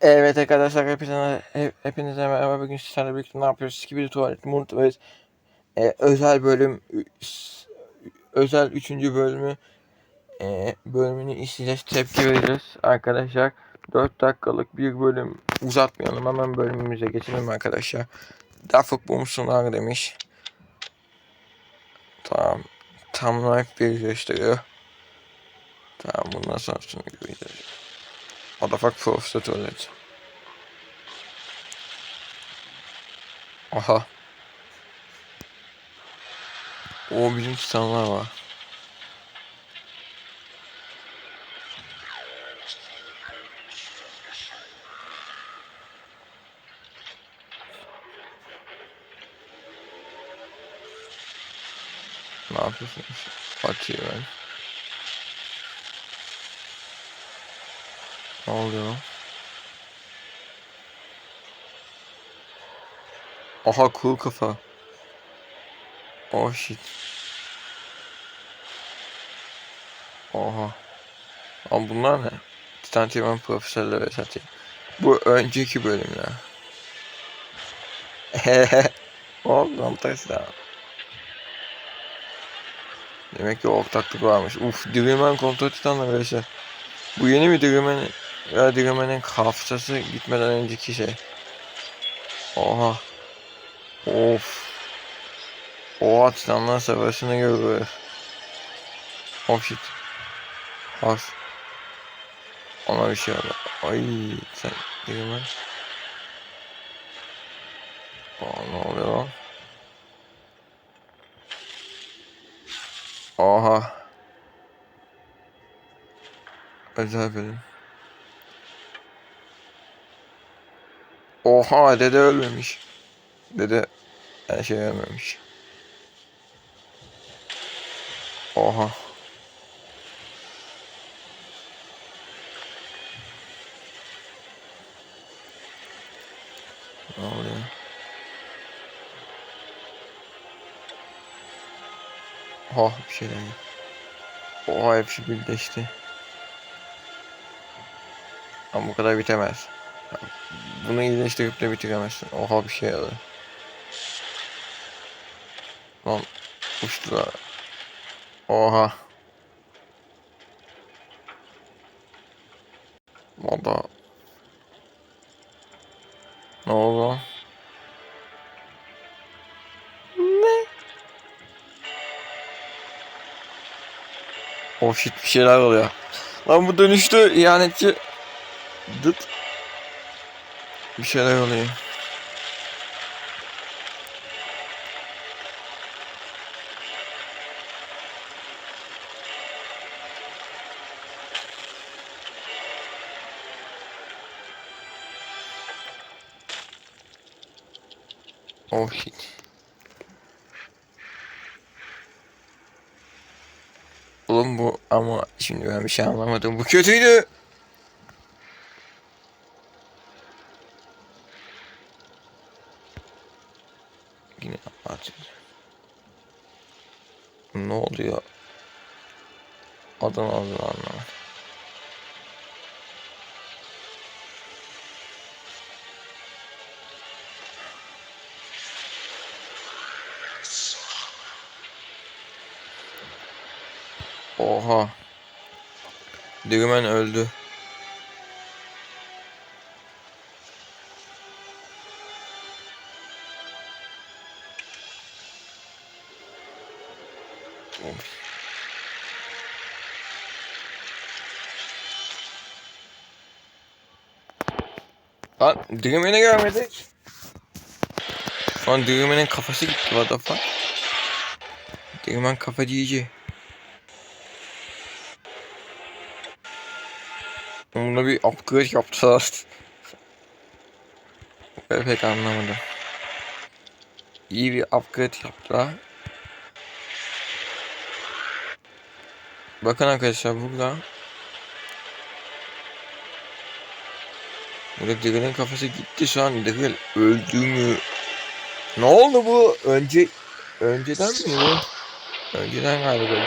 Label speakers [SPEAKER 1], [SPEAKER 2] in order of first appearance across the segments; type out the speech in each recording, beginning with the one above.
[SPEAKER 1] Evet arkadaşlar hepinize, hep, hepinize merhaba. Bugün sizlerle birlikte ne yapıyoruz? Skibidi Tuvalet Mutlu e, özel bölüm özel 3. bölümü e, bölümünü işleyeceğiz. Tepki vereceğiz arkadaşlar. 4 dakikalık bir bölüm uzatmayalım. Hemen bölümümüze geçelim arkadaşlar. Dafuk Bumsunar demiş. Tamam. Tam olarak bir gösteriyor. Tamam bundan sonrasını göreceğiz. What the fuck Professor Tuvalet. Aha. O bizim titanlar var. Ne yapıyorsunuz? Atıyor ben. Ne oluyor? Aha cool kafa. Oh shit. Oha. Ama bunlar ne? Titan Team'in profesörleri ve. Bu önceki bölümler. Oğlum Antalya'da. Demek ki ortaklık varmış. Uf, Digimon kontrol titanla arkadaşlar. Bu yeni mi Digimon? Ya Digimon'un hafızası gitmeden önceki şey. Oha. Of. Oha titanlar savaşını görüyoruz. Oh shit. Has. Ona bir şey oldu. Ay sen Digimon. Aa ne oluyor lan? Oha. Özel bölüm. Oha dede ölmemiş. Dede her şey ölmemiş. Oha. Ne oluyor? Oha bir şeyler. Oha hepsi birleşti. Ama bu kadar bitemez. Bunu iyileştirip de bitiremezsin. Oha bir şey aldı. Lan uçtular. Oha. Valla. Ne oldu? Ne? Oh shit bir şeyler oluyor. Lan bu dönüştü ihanetçi. Dıt. Bir şeyler oluyor. Oh shit. Oğlum bu ama şimdi ben bir şey anlamadım. Bu kötüydü. Yine atıyor. Ne oluyor? Adını adını anlamadım. Oha. Digimon öldü. Lan Digimon'u görmedik. Lan Digimon'un kafası gitti what the fuck. Digimon kafacıyıcı. Buna bir upgrade yaptılar. Ben pek anlamadım. İyi bir upgrade yaptılar. Bakın arkadaşlar burada. Burada Diggle'ın kafası gitti şu an Diggle öldü mü? Ne oldu bu? Önce önceden mi bu? Önceden galiba yok.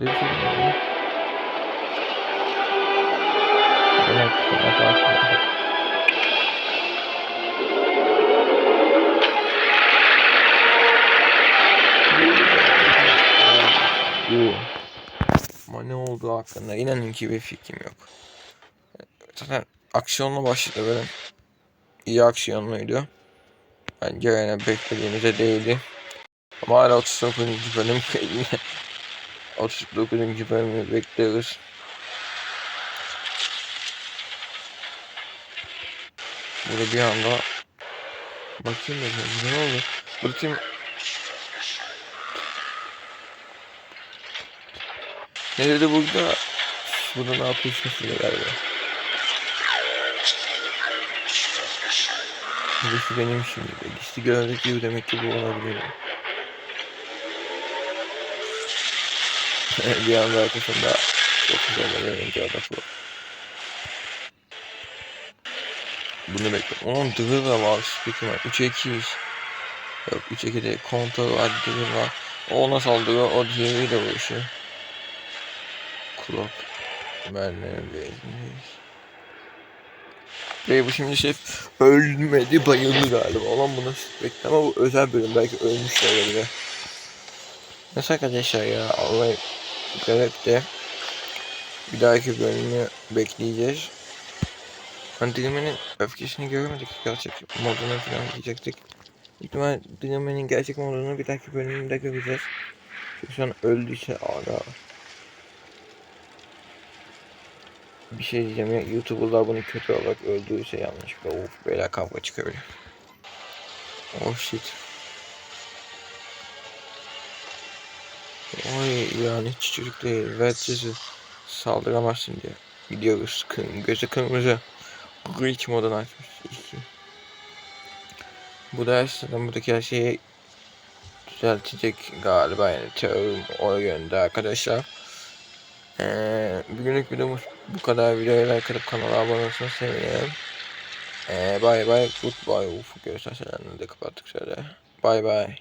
[SPEAKER 1] Gitti. Ama ne oldu hakkında inanın ki bir fikrim yok. Zaten aksiyonla başladı bölüm. İyi aksiyonluydu. Bence yani beklediğimize değildi. Ama hala 39. bölüm 39. bölümü bekliyoruz. Burada bir anda bakayım da ne oldu? Burada tim Ne dedi burada? Burada ne yapıyorsun size galiba? Burası benim şimdi. Gizli gördük gibi demek ki bu olabilir. bir anda arkasında çok güzel bir renk adası var. Bunu bekle. Onun dığı da var. Speaking var. 3'e 200. Yok 3'e 2 değil. Kontrol var. Dığı var. O ona saldırıyor. O diğeriyle vuruşuyor. Kulak. Benle bezmiş. Ve bu şimdi şef ölmedi bayıldı galiba. Olan bunu bekle ama bu özel bölüm belki ölmüş de olabilir. Neyse arkadaşlar ya Allah garip de bir dahaki bölümü bekleyeceğiz. Hani öfkesini göremedik gerçek modunu falan diyecektik. İhtimal Dileme'nin gerçek modunu bir dahaki bölümünde göreceğiz. Şu an öldüyse ara. Bir şey diyeceğim ya YouTuber'lar bunu kötü olarak öldüyse yanlışlıkla of bela kavga çıkabilir. Oh shit. Oy yani çocuk değil. Red sesi saldıramazsın diye. Gidiyoruz. Kır, gözü kırmızı. Glitch modunu açmış. İki. Bu da zaten buradaki her şeyi düzeltecek galiba yani teorim o yönde arkadaşlar. Ee, bugünlük videomuz bu kadar. Videoya like atıp kanala abone olursanız sevinirim. Ee, bye bye goodbye. Uf görsel selamını da kapattık şöyle. Bye bye.